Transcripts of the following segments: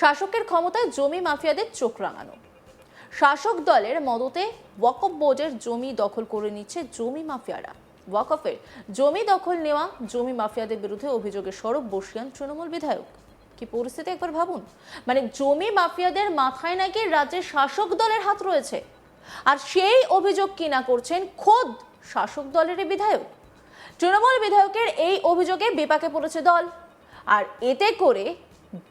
শাসকের ক্ষমতায় জমি মাফিয়াদের চোখ রাঙানো। শাসক দলের মদতে ওয়াকফ বোর্ডের জমি দখল করে নিচ্ছে জমি মাফিয়ারা। ওয়াকফের জমি দখল নেওয়া জমি মাফিয়াদের বিরুদ্ধে অভিযোগে সরব বসিয়ান তৃণমূল বিধায়ক। কি পরিস্থিতি একবার ভাবুন? মানে জমি মাফিয়াদের মাথায় নাকি রাজ্যের শাসক দলের হাত রয়েছে। আর সেই অভিযোগ কিনা করছেন খোদ শাসক দলেরই বিধায়ক। তৃণমূল বিধায়কের এই অভিযোগে বিপাকে পড়েছে দল। আর এতে করে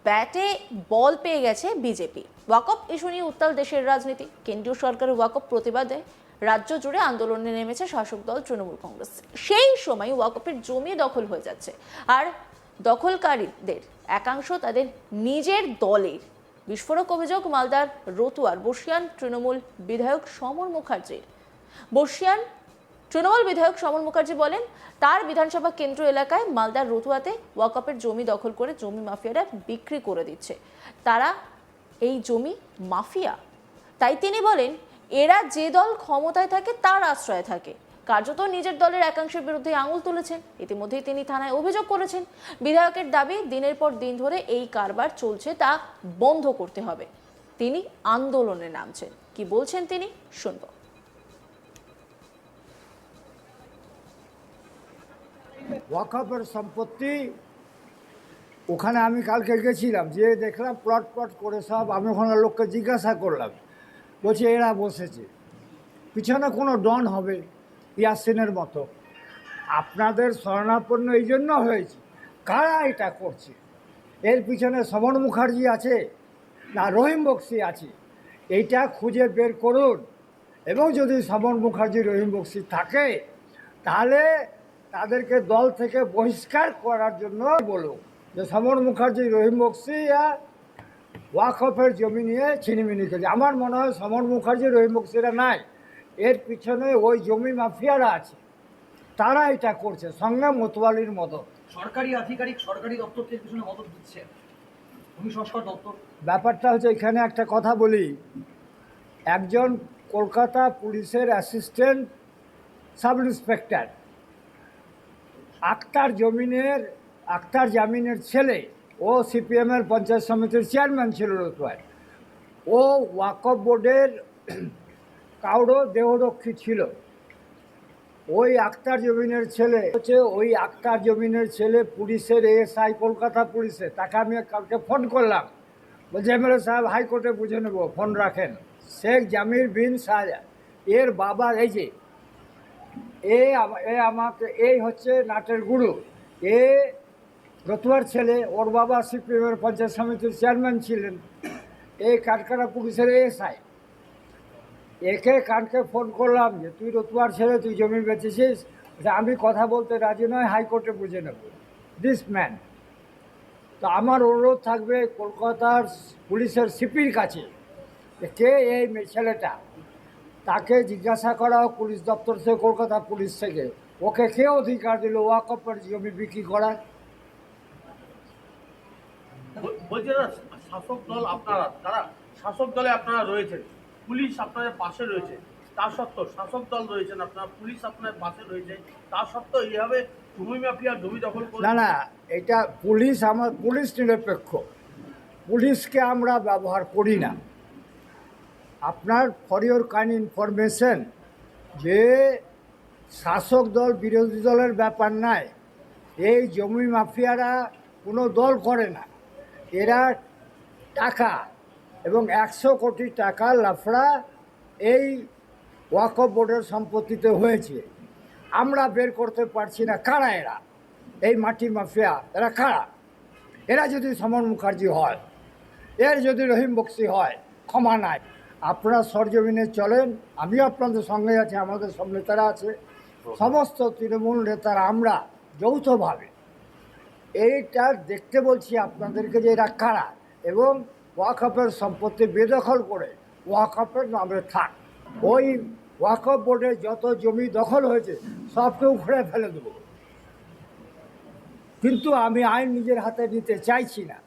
ব্যাটে বল পেয়ে গেছে বিজেপি। ওয়াকফ ইস্যু নিয়ে উত্তাল দেশের রাজনীতি। কেন্দ্রীয় সরকারের ওয়াকফ প্রতিবাদে রাজ্য জুড়ে আন্দোলনে নেমেছে শাসক দল তৃণমূল কংগ্রেস। সেই সময় ওয়াকফের জমি দখল হয়ে যাচ্ছে। আর দখলকারীদের একাংশ তাদের নিজের দলের। বিস্ফোরক অভিযোগ, মালদার রতুয়ার, বর্ষিয়ান তৃণমূল বিধায়ক সমর মুখার্জির। বর্ষিয়ান তৃণমূল বিধায়ক সমর মুখার্জি বলেন, তার বিধানসভা কেন্দ্র এলাকায় মালদার রতুয়াতে ওয়াকপের জমি দখল করে জমি মাফিয়ারা বিক্রি করে দিচ্ছে। তারা এই জমি মাফিয়া। তাই তিনি বলেন, এরা যে দল ক্ষমতায় থাকে তার আশ্রয়ে থাকে। কার্যত নিজের দলের একাংশের বিরুদ্ধে আঙুল তুলেছেন। ইতিমধ্যেই তিনি থানায় অভিযোগ করেছেন, বিধায়কের দাবি দিনের পর দিন ধরে এই কারবার চলছে তা বন্ধ করতে হবে। তিনি আন্দোলনে নামছেন। কি বলছেন তিনি? শুনব। ওয়াকফের সম্পত্তি, ওখানে আমি কালকে গেছিলাম, যে দেখলাম প্লট প্লট করে সব, আমি ওখানে লোককে জিজ্ঞাসা করলাম, বলছে এরা বসেছে। পিছনে কোনো ডন হবে, ইয়াসিনের মতো। আপনাদের শরণাপন্ন এই জন্য হয়েছে। কারা এটা করছে? এর পিছনে সমন মুখার্জি আছে, না রহিম বক্সি আছে। এইটা খুঁজে বের করুন। এবং যদি সমন মুখার্জি, রহিম বক্সি থাকে, তাহলে তাদেরকে দল থেকে বহিষ্কার করার জন্য বলুন যে সমর মুখার্জি রহিম বক্সি ওয়াকফের জমি নিয়ে ছিনিমিনি করেছে আমার মনে হয় সমর মুখার্জি রহিম বক্সিরা নাই। এর পিছনে ওই জমি মাফিয়ারা আছে। তারা এটা করছে সঙ্গে মতোয়ালির মদত। সরকারি আধিকারিক সরকারি দপ্তরকে এর পিছনে মদত দিচ্ছে। ভূমি সংস্কার দপ্তর। ব্যাপারটা হচ্ছে এখানে একটা কথা বলি। একজন কলকাতা পুলিশের অ্যাসিস্ট্যান্ট সাব ইন্সপেক্টর আক্তার জমিনের, আক্তার জামিনের ছেলে, ও সিপিএমের পঞ্চায়েত সমিতির চেয়ারম্যান ছিল রতুয়ায় ও ওয়াকফ বোর্ডের কাউরো দেহরক্ষী ছিল। ওই আক্তার জমিনের ছেলে, হচ্ছে ওই আক্তার জমিনের ছেলে পুলিশের এএসআই, কলকাতা পুলিশে, তাকে আমি কালকে ফোন করলাম। বলছে, এমএলএ সাহেব, হাইকোর্টে বুঝে নেব, ফোন রাখেন। শেখ জামির বিন শাহজা এর বাবা এই যে এ এ আমাকে, এই হচ্ছে নাটের গুরু। এ রতুয়ার ছেলে, ওর বাবা সিপিএমের পঞ্চায়েত সমিতির চেয়ারম্যান ছিলেন। এই কাটকারা পুলিশের এএসআই একে কানকে ফোন করলাম যে, তুই রতুয়ার ছেলে, তুই জমি বেচেছিস? আমি কথা বলতে রাজি নয়, হাইকোর্টে বুঝে নেব। দিস ম্যান তো আমার অনুরোধ থাকবে কলকাতার পুলিশের সিপির কাছে কে এই ছেলেটা? তাকে জিজ্ঞাসা করা পুলিশ দপ্তর থেকে কলকাতা পুলিশ থেকে। ওকে কে অধিকার দিল? ওয়াকফের জমি বিক্রি করার শাসক দল আপনারা তারা শাসক দলে আপনারা রয়েছেন। পুলিশ আপনাদের পাশে রয়েছে। তা সত্ত্বেও শাসক দল রয়েছেন আপনার পুলিশ আপনার পাশে রয়েছে। তা সত্ত্বেও এইভাবে জমি মাফিয়া জমি দখল করে না না এটা পুলিশ আমার পুলিশ নিরপেক্ষ। পুলিশকে আমরা ব্যবহার করি না। আপনার ফর ইউর কাইন্ড ইনফরমেশন যে শাসক দল, বিরোধী দলের ব্যাপার নাই। এই জমি মাফিয়ারা কোনো দল করে না। এরা টাকা এবং একশো কোটি টাকা লাফড়া এই ওয়াকফ বোর্ডের সম্পত্তিতে হয়েছে। আমরা বের করতে পারছি না। কারা এরা? এই মাটি মাফিয়া, এরা কারা? এরা যদি সমর মুখার্জি হয়, এর যদি রহিম বক্সি হয়, ক্ষমা নাই। আপনারা সরজমিনে চলেন আমিও আপনাদের সঙ্গে আছি, আমাদের সব নেতারা আছে। সমস্ত তৃণমূল নেতারা, আমরা যৌথভাবে এইটা দেখতে বলছি আপনাদেরকে যে এরা কারা এবং ওয়াকফের সম্পত্তি বেদখল করে ওয়াকফের নামে থাক। ওই ওয়াকফ বোর্ডে যত জমি দখল হয়েছে, সবকে উখড়ে ফেলে দেবো। কিন্তু আমি আইন নিজের হাতে নিতে চাইছি না।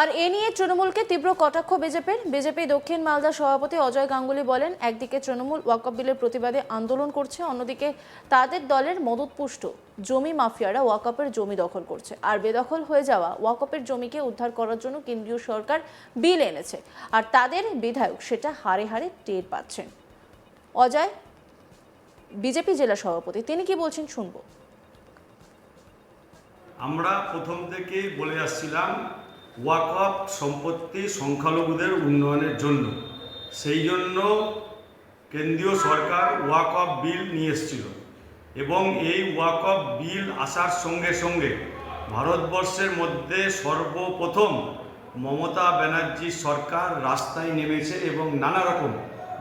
আর এ নিয়ে তৃণমূলকে তীব্র কটাক্ষ বিজেপির। বিজেপি দক্ষিণ মালদা সভাপতি অজয় গাঙ্গুলি বলেন, একদিকে তৃণমূল ওয়াকআপ বিলের প্রতিবাদে আন্দোলন করছে, অন্যদিকে তাদের দলের মদতপুষ্ট জমি মাফিয়ারা ওয়াকআপের জমি দখল করছে। আর বেদখল হয়ে যাওয়া ওয়াকআপের জমিকে উদ্ধার করার জন্য কেন্দ্রীয় সরকার বিল এনেছে। আর তাদের বিধায়ক সেটা হারে হারে টের পাচ্ছেন। অজয়, বিজেপি জেলা সভাপতি, তিনি কি বলছেন শুনব। আমরা প্রথম থেকেই বলে আসছিলাম ওয়াকফ সম্পত্তি সংখ্যালঘুদের উন্নয়নের জন্য। সেই জন্য কেন্দ্রীয় সরকার ওয়াকফ বিল নিয়ে এসেছিল এবং এই ওয়াকফ বিল আসার সঙ্গে সঙ্গে ভারতবর্ষের মধ্যে সর্বপ্রথম মমতা ব্যানার্জি সরকার রাস্তায় নেমেছে এবং নানা রকম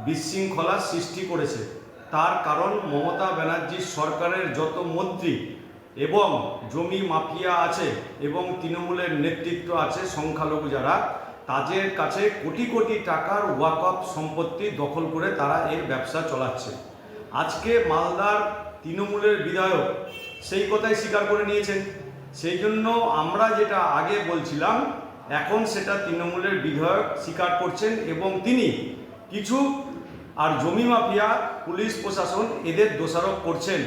বিশৃঙ্খলার সৃষ্টি করেছে। তার কারণ মমতা ব্যানার্জি সরকারের যত মন্ত্রী এবং জমি মাফিয়া আছে এবং তৃণমূলের নেতৃত্ব আছে সংখ্যালঘু যারা, তাদের কাছে কোটি কোটি টাকার ওয়াকফ সম্পত্তি দখল করে তারা এর ব্যবসা চলাচ্ছে। আজকে মালদার তৃণমূলের বিধায়ক সেই কথাই স্বীকার করে নিয়েছেন। সেই জন্য আমরা যেটা আগে বলছিলাম, এখন সেটা তৃণমূলের বিধায়ক স্বীকার করছেন এবং তিনি কিছু, আর জমি মাফিয়া, পুলিশ প্রশাসন এদের দোষারোপ করছেন।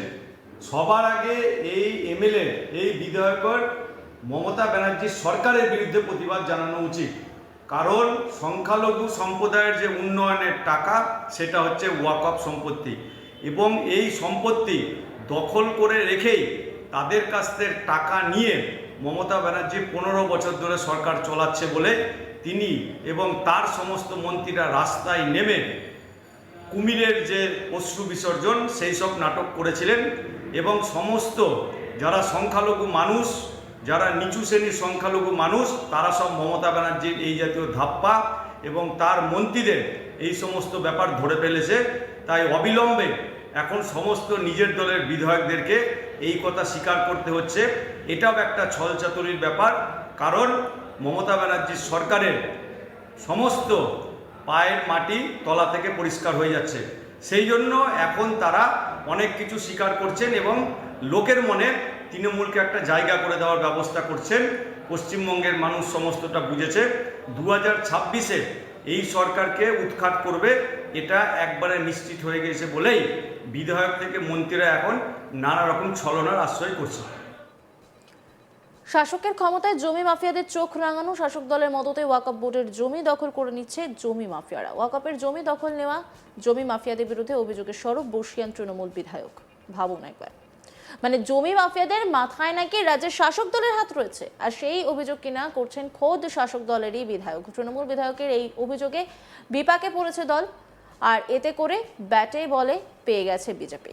সবার আগে এই এমএলএ, এই বিধায়কর মমতা ব্যানার্জির সরকারের বিরুদ্ধে প্রতিবাদ জানানো উচিত। কারণ সংখ্যালঘু সম্প্রদায়ের যে উন্নয়নের টাকা, সেটা হচ্ছে ওয়াকফ সম্পত্তি। এবং এই সম্পত্তি দখল করে রেখেই তাদের কাছ থেকে টাকা নিয়ে মমতা ব্যানার্জি পনেরো বছর ধরে সরকার চলাচ্ছে বলে তিনি এবং তার সমস্ত মন্ত্রীরা রাস্তায় নেমে কুমিরের যে অশ্রু বিসর্জন, সেই সব নাটক করেছিলেন। এবং সমস্ত যারা সংখ্যালঘু মানুষ, যারা নিচু শ্রেণির সংখ্যালঘু মানুষ, তারা সব মমতা ব্যানার্জির এই জাতীয় ধাপ্পা এবং তার মন্ত্রীদের এই সমস্ত ব্যাপার ধরে ফেলেছে। তাই অবিলম্বে এখন সমস্ত নিজের দলের বিধায়কদেরকে এই কথা স্বীকার করতে হচ্ছে। এটাও একটা ছলচাতুরির ব্যাপার। কারণ মমতা ব্যানার্জির সরকারের সমস্ত পায়ের মাটি তলা থেকে পরিষ্কার হয়ে যাচ্ছে। সেই জন্য এখন তারা অনেক কিছু স্বীকার করছেন এবং লোকের মনে তৃণমূলকে একটা জায়গা করে দেওয়ার ব্যবস্থা করছেন। পশ্চিমবঙ্গের মানুষ সমস্তটা বুঝেছে। দু হাজার ছাব্বিশে এই সরকারকে উৎখাত করবে, এটা একবারে নিশ্চিত হয়ে গেছে বলেই বিধায়ক থেকে মন্ত্রীরা এখন নানা রকম ছলনার আশ্রয় করছে শাসকের ক্ষমতায় জমি মাফিয়াদের চোখ রাঙানো, শাসক দলের মদতে ওয়াকআপ বোর্ডের জমি দখল করে নিচ্ছে জমি মাফিয়ারা। ওয়াকআপের জমি দখল নেওয়া, জমি মাফিয়াদের বিরুদ্ধে অভিযোগের স্বরূপ বর্ষিয়ান তৃণমূল বিধায়ক। ভাবুন একবার। মানে জমি মাফিয়াদের মাথায় নাকি রাজ্যের শাসক দলের হাত রয়েছে? আর সেই অভিযোগ কিনা করছেন খোদ শাসক দলেরই বিধায়ক। তৃণমূল বিধায়কের এই অভিযোগে বিপাকে পড়েছে দল, আর এতে করে ব্যাটে বলে পেয়ে গেছে বিজেপি।